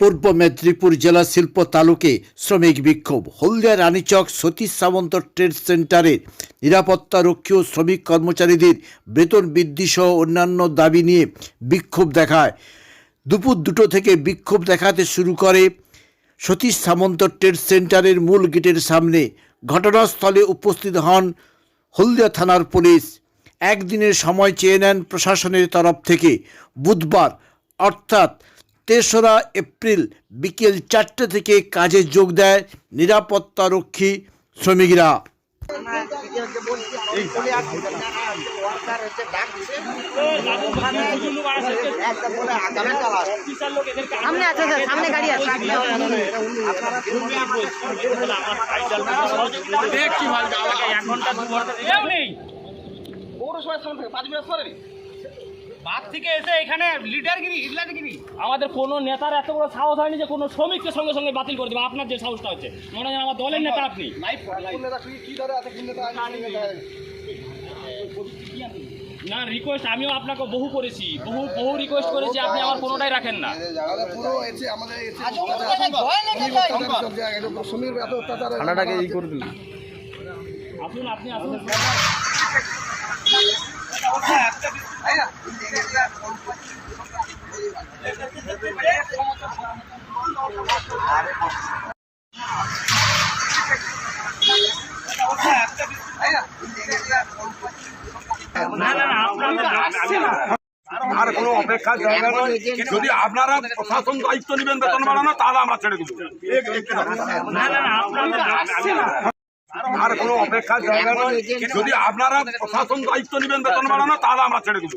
পূর্ব মেদিনীপুর জেলা শিল্প তালুকে শ্রমিক বিক্ষোভ। হলদিয়া রানীচক সতীশ সামন্ত ট্রেড সেন্টারের নিরাপত্তা রক্ষী ও শ্রমিক কর্মচারীদের বেতন বৃদ্ধি সহ অন্যান্য দাবি নিয়ে বিক্ষোভ দেখায়। দুপুর দুটো থেকে বিক্ষোভ দেখাতে শুরু করে সতীশ সামন্ত ট্রেড সেন্টারের মূল গেটের সামনে। ঘটনাস্থলে উপস্থিত হন হলদিয়া থানার পুলিশ। একদিনের সময় চেয়ে নেন প্রশাসনের তরফ থেকে। বুধবার, অর্থাৎ তেসরা এপ্রিল বিকেল চারটে থেকে কাজে যোগ দেয় নিরাপত্তারক্ষী শ্রমিকরা। সামনে আছে স্যার সামনে গাড়ি আছে। পৌরসভার সামনে থেকে পাঁচ মিনিট পরে বাদ থেকে এসে এখানে লিডারগিরি হিটলারগিরি। আমাদের কোনো নেতার এত বড় সাহস হয়নি যে কোনো শ্রমিককে সঙ্গে সঙ্গে বাতিল করে দেবে। আপনার যে সাহসটা হচ্ছে মনে হয় আমার দলের নেতা আপনি? না রিকোয়েস্ট আমিও আপনাকে বহু করেছি। বহু বহু রিকোয়েস্ট করেছি আপনি আমার কোনোটাই রাখেন না। ঠান্ডাটাকে ই করে আসুন আপনি আসুন না না না আপনারা আসছে না আর কোনো অপেক্ষার জায়গা নয় যদি আপনারা প্রশাসন দায়িত্ব নেবেন বেতন বাড়ানো তাহলে আমরা ছেড়ে দেবো। আর কোনো অপেক্ষা জায়গা নয় যদি আপনারা প্রশাসন দায়িত্ব নেবেন বেতন বাড়ানো তাহলে আমরা ছেড়ে দেবো।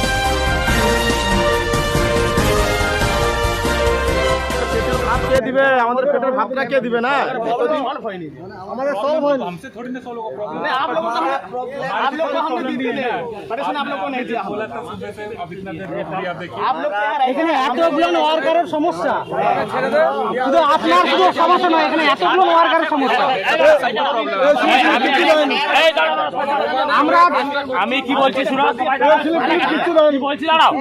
দিবে আমাদের পেটের ভাতটা কে দিবে না আমাদের সলভ হয়নি आप लोगों को आप लोग को हमने दी थी परेशान आप लोग को नहीं दिया आप लोग এখানে এতগুলো ওয়ার্কারের সমস্যা শুধু আপনার শুধু সমস্যা নয় এখানে এতগুলো ওয়ার্কারের সমস্যা আমরা আমি কি বলছি শুনো কি বলছি দাঁড়াও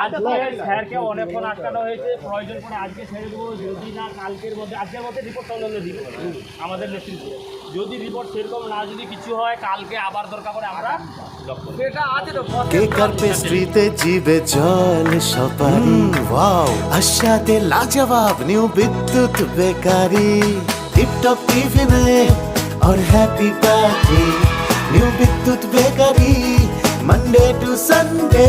আজকে স্যারকে অনেকক্ষণ আটকানো হয়েছে প্রয়োজন পড়ে আজকে ছেড়ে দেবো যদি না কালকের মধ্যে আজকের মধ্যে রিপোর্ট অন্যান্য দিব আমাদের নেতৃত্বে যদি রিপোর্ট সেরকম না যদি কিছু হয় কালকে আবার দরকার পড়ে আমরা কেকার পেস্ট্রিতে জিবে জল সপারি ওয়াও আশাতে লাজবাব নিউ বিদ্যুৎ বেকারি টিপটপ টিফিনে और happy party new Bidyut bakery Monday to Sunday